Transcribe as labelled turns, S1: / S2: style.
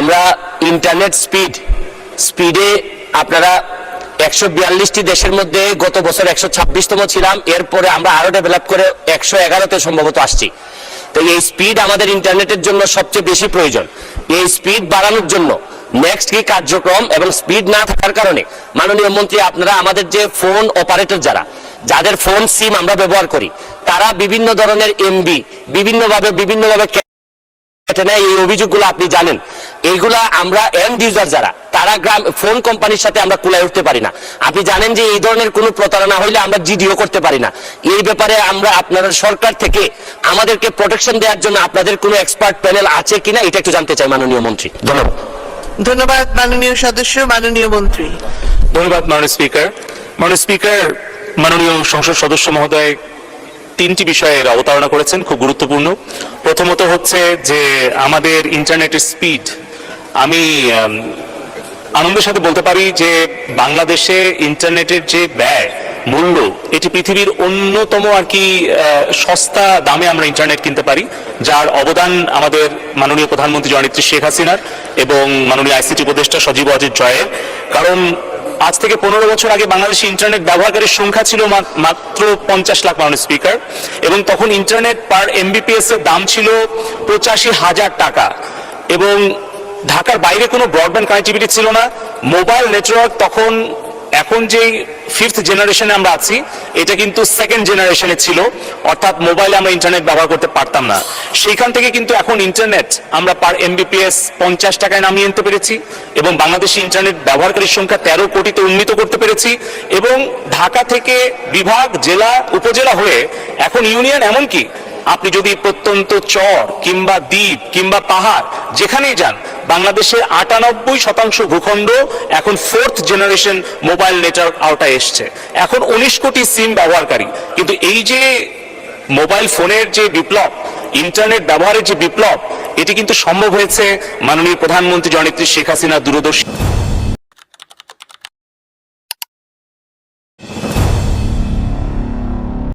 S1: আমরা internet speed স্পিডে আপনারা একশো বিয়াল্লিশটি দেশের মধ্যে গত বছর একশো ছাব্বিশতম ছিলাম। এরপরে আমরা আরও ডেভেলপ করে একশো এগারোতে সম্ভবত আসছি। তো এই স্পিড আমাদের ইন্টারনেটের জন্য সবচেয়ে বেশি প্রয়োজন। এই স্পিড বাড়ানোর জন্য নেক্সট কি কার্যক্রম এবং স্পিড না থাকার কারণে মাননীয় মন্ত্রী, আপনারা আমাদের যে ফোন অপারেটর যারা, যাদের ফোন সিম আমরা ব্যবহার করি, তারা বিভিন্ন ধরনের এমবি বিভিন্নভাবে বিভিন্নভাবে এই অভিযোগগুলো আপনি জানেন। এইগুলা আমরা এন্ড ইউজার যারা তারা গ্রাম ফোন কোম্পানির সাথে আমরা কুলায় উঠতে পারি না। আপনি জানেন যে এই ধরনের কোনো প্রতারণা হইলে আমরা জিডিও করতে পারি না। এই ব্যাপারে আমরা আপনারা সরকার থেকে আমাদেরকে প্রোটেকশন দেওয়ার জন্য আপনাদের কোনো এক্সপার্ট প্যানেল আছে কিনা এটা একটু জানতে চাই মাননীয় মন্ত্রী। ধন্যবাদ।
S2: ধন্যবাদ মাননীয় সদস্য মাননীয় মন্ত্রী।
S3: ধন্যবাদ মাননীয় স্পিকার। মাননীয় স্পিকার মাননীয় সংসদ সদস্য মহোদয় তিনটি বিষয়ের অবতারণা করেছেন খুব গুরুত্বপূর্ণ। প্রথমত হচ্ছে যে আমাদের ইন্টারনেটের স্পিড আমি আনন্দের সাথে বলতে পারি যে বাংলাদেশে ইন্টারনেটের যে ব্যয়, মূল্য, এটি পৃথিবীর অন্যতম আর কি সস্তা দামে আমরা ইন্টারনেট কিনতে পারি, যার অবদান আমাদের মাননীয় প্রধানমন্ত্রী জননেত্রী শেখ হাসিনার এবং মাননীয় আইসিটি উপদেষ্টা সজীব অজিত জয়ের। কারণ আজ থেকে পনেরো বছর আগে বাংলাদেশে ইন্টারনেট ব্যবহারকারীর সংখ্যা ছিল মাত্র পঞ্চাশ লাখ মাননীয় স্পিকার, এবং তখন ইন্টারনেট পার এমবিপিএস এর দাম ছিল পঁচাশি হাজার টাকা। এবং ঢাকার বাইরে কোনো ব্রডব্যান্ড কানেক্টিভিটি ছিল না। মোবাইল নেটওয়ার্ক তখন, এখন যে ফিফথ জেনারেশনে আমরা আছি, এটা কিন্তু সেকেন্ড জেনারেশনে ছিল। অর্থাৎ মোবাইলে আমরা ইন্টারনেট ব্যবহার করতে পারতাম না। সেইখান থেকে কিন্তু এখন ইন্টারনেট আমরা পার এমবিপিএস পঞ্চাশ টাকায় নামিয়ে আনতে পেরেছি এবং বাংলাদেশে ইন্টারনেট ব্যবহারকারীর সংখ্যা তেরো কোটিতে উন্নীত করতে পেরেছি এবং ঢাকা থেকে বিভাগ, জেলা, উপজেলা হয়ে এখন ইউনিয়ন এমনকি আপনি যদি প্রত্যন্ত চর কিংবা দ্বীপ কিংবা পাহাড় যেখানেই যান বাংলাদেশের আটানব্বই শতাংশ ভূখণ্ড এখন ফোর্থ জেনারেশন মোবাইল নেটওয়ার্ক আওতায় এসছে। এখন উনিশ কোটি সিম ব্যবহারকারী। কিন্তু এই যে মোবাইল ফোনের যে বিপ্লব ইন্টারনেট ব্যবহারের যে বিপ্লব, এটি কিন্তু সম্ভব হয়েছে মাননীয় প্রধানমন্ত্রী জননেত্রী শেখ হাসিনা দূরদর্শী